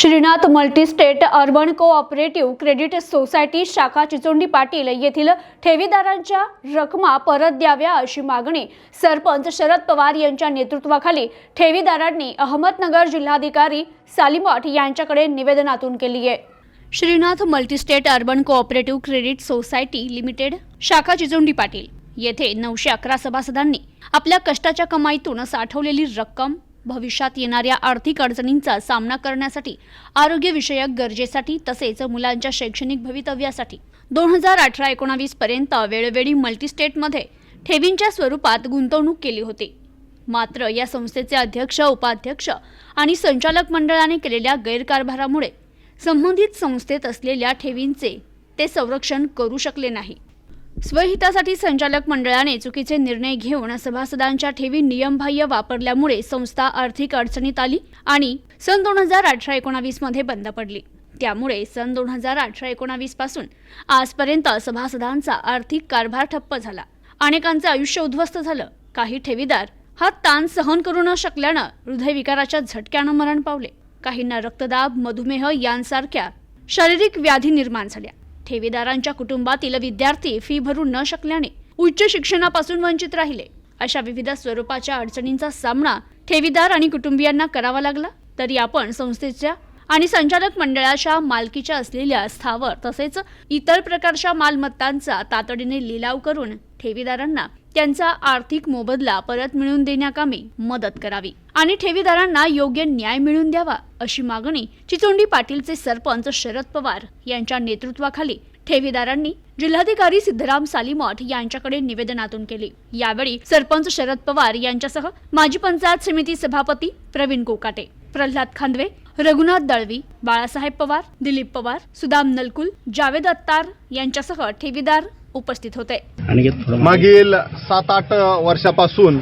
Shrinath multistate urban cooperative credit society शाखा चिचोंडी पाटील येथील ठेवीदारांच्या रकमा परत द्याव्या अशी मागणी सरपंच शरद पवार यांच्या नेतृत्वाखाली ठेवीदारांनी अहमदनगर जिल्हाधिकारी सालिमठ यांच्याकडे निवेदनातून केली आहे. Shrinath multistate urban cooperative credit society limited शाखा चिचोंडी पाटील येथे नऊशे अकरा सभासदांनी आपल्या कष्टाच्या कमाईतून साठवलेली रक्कम भविष्यात येणाऱ्या आर्थिक अडचणींचा सामना करण्यासाठी आरोग्यविषयक गरजेसाठी तसेच मुलांच्या शैक्षणिक भवितव्यासाठी. दोन हजार अठरा एकोणावीस पर्यंत वेळोवेळी मल्टीस्टेटमध्ये ठेवींच्या स्वरूपात गुंतवणूक केली होती. मात्र या संस्थेचे अध्यक्ष उपाध्यक्ष आणि संचालक मंडळाने केलेल्या गैरकारभारामुळे संबंधित संस्थेत असलेल्या ठेवींचे ते संरक्षण करू शकले नाही. स्वहितासाठी संचालक मंडळाने चुकीचे निर्णय घेऊन सभासदांच्या ठेवी नियमबाह्य वापरल्यामुळे संस्था आर्थिक अडचणीत आली आणि सन दोन हजार अठरा एकोणावीसमध्ये बंद पडली. त्यामुळे सन दोन हजार अठरा एकोणावीसपासून आजपर्यंत सभासदांचा आर्थिक कारभार ठप्प झाला. अनेकांचं आयुष्य उद्ध्वस्त झालं. काही ठेवीदार हा ताण सहन करू न शकल्यानं हृदयविकाराच्या झटक्यानं मरण पावले. काहींना रक्तदाब मधुमेह यांसारख्या शारीरिक व्याधी निर्माण झाल्या. ठेवीदारांच्या कुटुंबातील विद्यार्थी फी भरू न शकल्याने उच्च शिक्षणापासून वंचित राहिले. अशा विविध स्वरूपाच्या अडचणींचा सामना ठेवीदार आणि कुटुंबियांना करावा लागला. तरी आपण संस्थेच्या आणि संचालक मंडळाच्या मालकीच्या असलेल्या स्थावर तसेच इतर प्रकारच्या मालमत्तांचा तातडीने लिलाव करून ठेवीदारांना त्यांचा आर्थिक मोबदला परत मिळवून देण्याकामी मदत करावी. आणि ठेवीदारांना योग्य न्याय मिळवून द्यावा अशी मागणी चिचोंडी पाटीलचे सरपंच शरद पवार यांच्या नेतृत्वाखाली ठेवीदारांनी जिल्हाधिकारी सिद्धराम सालीमठ यांच्याकडे निवेदनातून केली. यावेळी सरपंच शरद पवार यांच्यासह माजी पंचायत समिती सभापती प्रवीण कोकाटे प्रल्हाद खांदवे रघुनाथ दळवी बाळासाहेब पवार दिलीप पवार सुदाम नलकुल जावेद अत्तार यांच्यासह ठेवीदार उपस्थित होते. मागील सात आठ वर्षापासून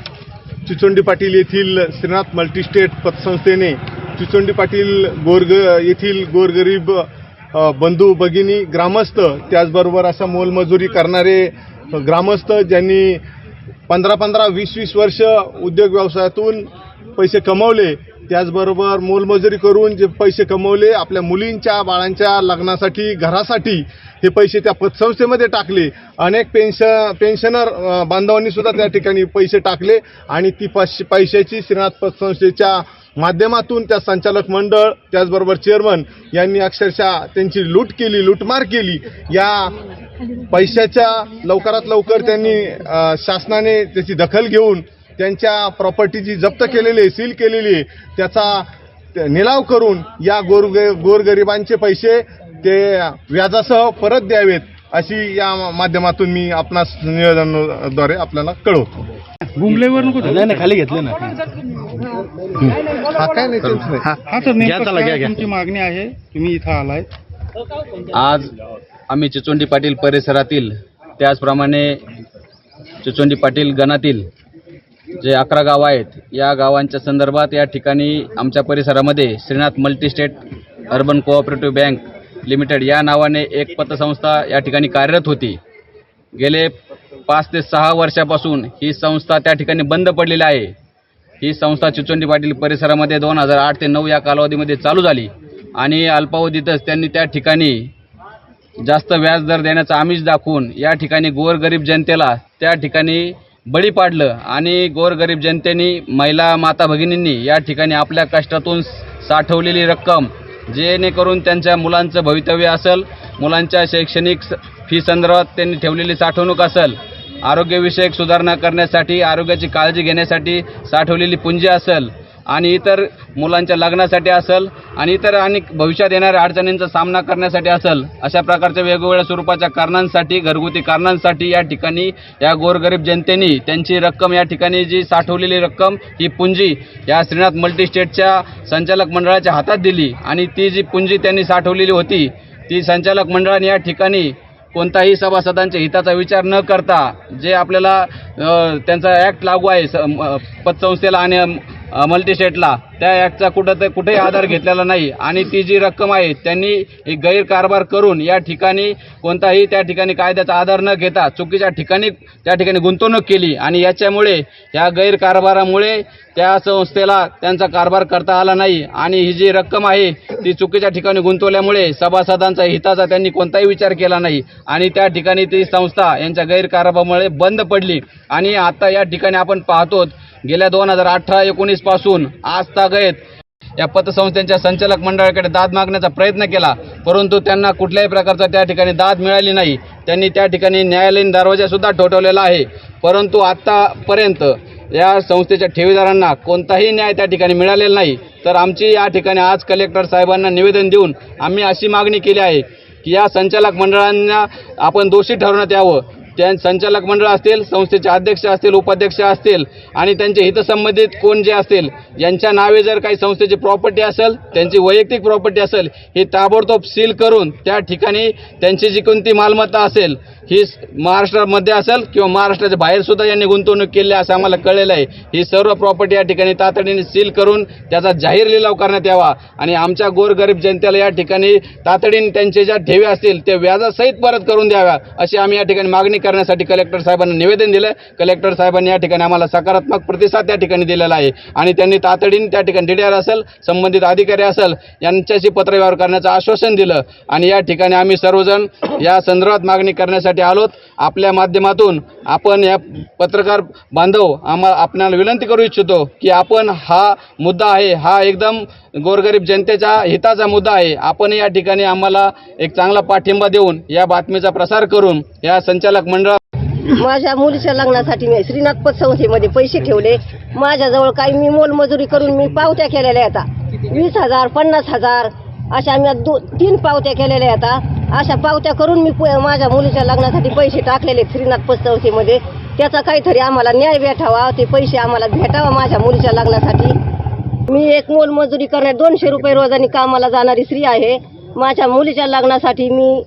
चिचोंडी पाटील येथील श्रीनाथ मल्टीस्टेट पतसंस्थेने चिचोंडी पाटील गोरग येथील गोरगरीब बंधू भगिनी ग्रामस्थ त्याचबरोबर अशा मोलमजुरी करणारे ग्रामस्थ ज्यांनी पंधरा पंधरा वीस वीस वर्ष उद्योग व्यवसायातून पैसे कमवले त्याचबरोबर मोलमजुरी करून जे पैसे कमवले आपल्या मुलींच्या बाळांच्या लग्नासाठी घरासाठी हे पैसे त्या पतसंस्थेमध्ये टाकले. अनेक पेन्शन पेन्शनर बांधवांनी सुद्धा त्या ठिकाणी पैसे टाकले आणि ती पैश पैशाची श्रीनाथ पतसंस्थेच्या माध्यमातून त्या संचालक मंडळ त्याचबरोबर चेअरमन यांनी अक्षरशः त्यांची लूट केली लूटमार केली. या पैशाच्या लवकरात लवकर त्यांनी शासनाने त्याची दखल घेऊन त्यांच्या प्रॉपर्टीची जप्त केलेली आहे सील केलेली आहे त्याचा निलाव करून या गोर गोरगरिबांचे पैसे ते व्याजासह परत द्यावेत अशी या माध्यमातून मी आपणास निवेदनाद्वारे आपल्याला कळवतो. गुंगलेवर नको नाही नाही खाली घेतले ना. हा काय नाही हा घ्या. तुमची मागणी आहे? तुम्ही इथं आलाय. आज आम्ही चिचोंडी पाटील परिसरातील त्याचप्रमाणे चिचोंडी पाटील गणातील जे अकरा गाव आहेत या गावांच्या संदर्भात या ठिकाणी आमच्या परिसरामध्ये Shrinath multistate urban cooperative bank limited या नावाने एक पतसंस्था या ठिकाणी कार्यरत होती. गेले पाच ते सहा वर्षापासून ही संस्था त्या ठिकाणी बंद पडलेली आहे. ही संस्था चिचोंडी पाटील परिसरामध्ये दोन हजार आठ ते नऊ या कालावधीमध्ये चालू झाली आणि अल्पावधीतच त्यांनी त्या ठिकाणी जास्त व्याजदर देण्याचा आमिष दाखवून या ठिकाणी गोरगरीब जनतेला त्या ठिकाणी बळी पाडलं आणि गोरगरीब जनतेनी महिला माता भगिनींनी या ठिकाणी आपल्या कष्टातून साठवलेली रक्कम जेणेकरून त्यांच्या मुलांचं भवितव्य असेल मुलांच्या शैक्षणिक फी संदर्भात त्यांनी ठेवलेली साठवणूक असेल आरोग्यविषयक सुधारणा करण्यासाठी आरोग्याची काळजी घेण्यासाठी साठवलेली पुंजी असेल आणि इतर मुलांच्या लग्नासाठी असेल आणि इतर अनेक भविष्यात येणाऱ्या अडचणींचा सामना करण्यासाठी असेल अशा प्रकारच्या वेगवेगळ्या स्वरूपाच्या कारणांसाठी घरगुती कारणांसाठी या ठिकाणी या गोरगरीब जनतेनी त्यांची रक्कम या ठिकाणी जी साठवलेली रक्कम ही पुंजी या श्रीनाथ मल्टीस्टेटच्या संचालक मंडळाच्या हातात दिली आणि ती जी पुंजी त्यांनी साठवलेली होती ती संचालक मंडळाने या ठिकाणी कोणताही सभासदांच्या हिताचा विचार न करता जे आपल्याला त्यांचा ॲक्ट लागू आहे स- म- पतसंस्थेला आणि मल्टीशेटला मल्टीस्टेटला त्या ॲक्टचा कुठं ते कुठेही आधार घेतलेला नाही. आणि ती जी रक्कम आहे त्यांनी एक गैरकारभार करून या ठिकाणी कोणताही त्या ठिकाणी कायद्याचा आधार न घेता चुकीच्या ठिकाणी त्या ठिकाणी गुंतवणूक केली. आणि याच्यामुळे या गैरकारभारामुळे त्या संस्थेला त्यांचा कारभार करता आला नाही. आणि ही जी रक्कम आहे ती चुकीच्या ठिकाणी गुंतवल्यामुळे सभासदांचा हिताचा त्यांनी कोणताही विचार केला नाही. आणि त्या ठिकाणी ती संस्था यांच्या गैरकारभारामुळे बंद पडली. आणि आता या ठिकाणी आपण पाहतो गेल्या दोन हजार अठरा एकोणीसपासून आज तागयत या पतसंस्थेच्या संचालक मंडळाकडे दाद मागण्याचा प्रयत्न केला परंतु त्यांना कुठल्याही प्रकारचा त्या ठिकाणी दाद मिळाली नाही. त्यांनी त्या ठिकाणी न्यायालयीन दरवाजासुद्धा ठोठवलेला आहे. परंतु आत्तापर्यंत या संस्थेच्या ठेवीदारांना कोणताही न्याय त्या ठिकाणी मिळालेला नाही. तर आमची या ठिकाणी आज कलेक्टर साहेबांना निवेदन देऊन आम्ही अशी मागणी केली आहे की या संचालक मंडळांना आपण दोषी ठरवण्यात यावं. त्या संचालक मंडळ असतील संस्थेचे अध्यक्ष असतील उपाध्यक्ष असतील आणि त्यांचे हितसंबंधित कोण जे असतील यांच्या नावे जर काही संस्थेची प्रॉपर्टी असेल त्यांची वैयक्तिक प्रॉपर्टी असेल ही ताबडतोब सील करून त्या ठिकाणी त्यांची जी कोणती मालमत्ता असेल ही महाराष्ट्रामध्ये असेल किंवा महाराष्ट्राच्या बाहेर सुद्धा यांनी गुंतवणूक केली आहे असं आम्हाला कळलेलं आहे. ही सर्व प्रॉपर्टी या ठिकाणी तातडीने सील करून त्याचा जाहीर लिलाव करण्यात यावा. आणि आमच्या गोरगरीब जनतेला या ठिकाणी तातडीने त्यांचे ज्या ठेवी असतील ते व्याजासहित परत करून द्याव्या अशी आम्ही या ठिकाणी मागणी करण्यासाठी कलेक्टर साहेबांना निवेदन दिलं कलेक्टर साहेबांनी या ठिकाणी आम्हाला सकारात्मक प्रतिसाद त्या ठिकाणी दिलेला आहे. आणि त्यांनी तातडीने त्या ठिकाणी डीडीआर असेल संबंधित अधिकारी असेल यांच्याशी पत्रव्यवहार करण्याचं आश्वासन दिलं. आणि या ठिकाणी आम्ही सर्वजण या संदर्भात मागणी करण्यासाठी आलोत. आपल्या माध्यमातून आपण या पत्रकार बांधव आम्हा आपणाला विनंती करू इच्छितो की आपण हा मुद्दा आहे हा एकदम गोरगरीब जनतेच्या हिताचा मुद्दा आहे. आपण या ठिकाणी आम्हाला एक चांगला पाठिंबा देऊन या बातमीचा प्रसार करून या संचालक मंडळा माझ्या मुलीच्या लग्नासाठी मी श्रीनाथ पतसंस्थेमध्ये पैसे ठेवले. माझ्याजवळ काही मी मोलमजुरी करून मी पावत्या केलेल्या आता वीस हजार पन्नास हजार अशा मी दो तीन पावत्या केलेल्या आता अशा पावत्या करून मी माझ्या मुलीच्या लग्नासाठी पैसे टाकलेले श्रीनाथ पतसंस्थेमध्ये त्याचा काहीतरी आम्हाला न्याय भेटावा ते पैसे आम्हाला भेटावा माझ्या मुलीच्या लग्नासाठी. मी एक मोलमजुरी करणारी दोनशे रुपये रोजानी कामाला जाणारी स्त्री आहे. माझ्या मुलीच्या लग्नासाठी मी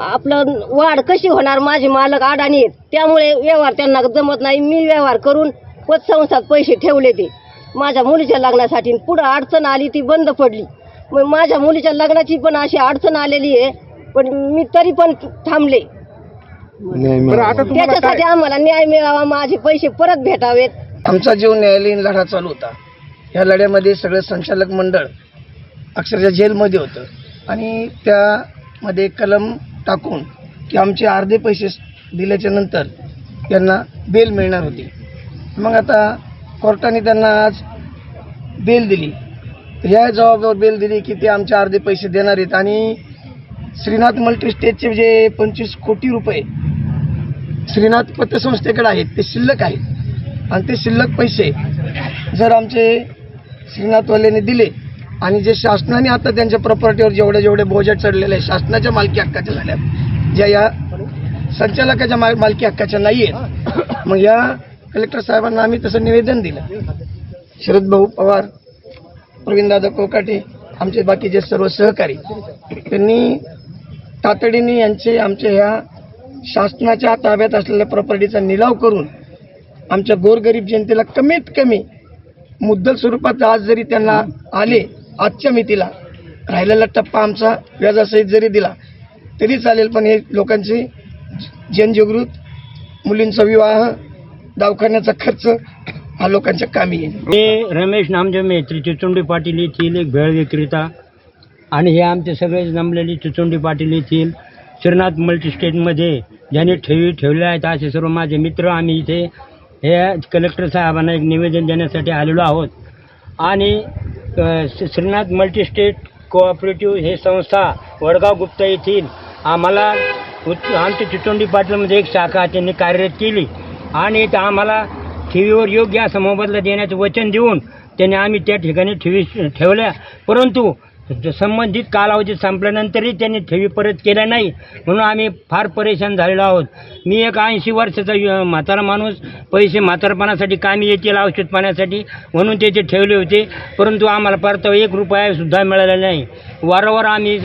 आपलं वाढ कशी होणार माझे मालक अडाणी आहेत. त्यामुळे व्यवहार त्यांना जमत नाही. मी व्यवहार करून पतसंस्थात पैसे ठेवले ते. माझ्या मुलीच्या लग्नासाठी पुढं अडचण आली ती बंद पडली. मग माझ्या मुलीच्या लग्नाची पण अशी अडचण आलेली आहे पण मी तरी पण थांबले. त्याच्यासाठी आम्हाला न्याय मिळावा माझे पैसे परत भेटावेत. आमचा जीव न्यायालयीन लढा चालू होता. या लढ्यामध्ये सगळं संचालक मंडळ अक्षरशः जेलमध्ये होतं. आणि त्यामध्ये कलम टाकून की आमचे अर्धे पैसे दिल्याच्या नंतर त्यांना बेल मिळणार होती. मग आता कोर्टाने त्यांना आज बेल दिली. ह्या जबाबावर बेल दिली की ते आमचे अर्धे पैसे देणार आहेत. आणि श्रीनाथ मल्टीस्टेजचे जे पंचवीस कोटी रुपये श्रीनाथ पतसंस्थेकडे आहेत ते शिल्लक आहेत. आणि ते शिल्लक पैसे जर आमचे श्रीनाथवाल्याने दिले आणि जे शासनाने आता त्यांच्या प्रॉपर्टीवर जेवढे जेवढे बोजा चढलेले आहे शासनाच्या मालकी हक्काच्या झाल्या ज्या या संचालकाच्या मा मालकी हक्काच्या नाही आहेत मग या कलेक्टर साहेबांना आम्ही तसं निवेदन दिलं. शरद भाऊ पवार प्रवीणदादा कोकाटे आमचे बाकीचे सर्व सहकारी त्यांनी तातडीने यांचे आमच्या ह्या शासनाच्या ताब्यात असलेल्या प्रॉपर्टीचा निलाव करून आमच्या गोरगरीब जनतेला कमीत कमी मुद्दल स्वरूपात आज जरी त्यांना आले आजच्या मितीला राहिलेला टप्पा आमचा व्याजासहित जरी दिला तरी चालेल पण हे लोकांची जनजागृत मुलींचा विवाह दवाखान्याचा खर्च हा लोकांच्या कामी येईल. मी रमेश नामदेव मेत्री चिचुंडी पाटील येथील एक भेळ विक्रेता आणि हे आमचे सगळे जमलेले चिचुंडी पाटील येथील श्रीनाथ मल्टीस्टेटमध्ये ज्यांनी ठेवी ठेवल्या आहेत असे सर्व माझे मित्र आम्ही इथे हे कलेक्टर साहेबांना एक निवेदन देण्यासाठी आलेलो आहोत. आणि श्री- श्रीनाथ मल्टीस्टेट कोऑपरेटिव्ह हे संस्था वडगाव गुप्ता येथील आम्हाला उत् आमच्या चिचोंडी पाटीलमध्ये एक शाखा त्यांनी कार्यरत केली. आणि आम्हाला ठेवीवर योग्य असा मोबदला देण्याचं वचन देऊन त्याने आम्ही त्या ठिकाणी ठेवी ठेवल्या. परंतु संबंधित कालावधी संपल्यानंतरही त्यांनी ठेवी परत केल्या नाही. म्हणून आम्ही फार परेशान झालेलो आहोत. मी एक ऐंशी वर्षाचा म्हातारा माणूस. पैसे म्हातारपणासाठी कामी येतील औषध पाण्यासाठी. म्हणून त्याचे ठेवले होते. परंतु आम्हाला परतावा एक रुपयासुद्धा मिळालेला नाही. वारंवार आम्ही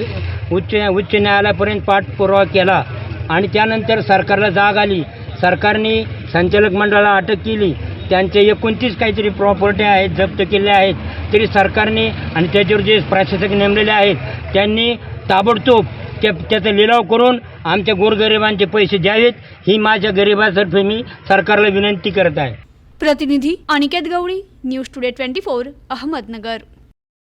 उच्च उच्च न्यायालयापर्यंत पाठपुरावा केला. आणि त्यानंतर सरकारला जाग आली. सरकारने संचालक मंडळाला अटक केली. त्यांचे एकोणतीस काहीतरी प्रॉपर्टी आहेत जप्त केल्या आहेत. तरी सरकारने आणि त्याच्यावर जे प्रशासक नेमलेले आहेत त्यांनी ताबडतोब त्या त्याचा लिलाव करून आमच्या गोरगरिबांचे पैसे द्यावेत. ही माझ्या गरिबातर्फे मी सरकारला विनंती करत आहे. प्रतिनिधी Aniket Gawali news today twenty four Ahmednagar.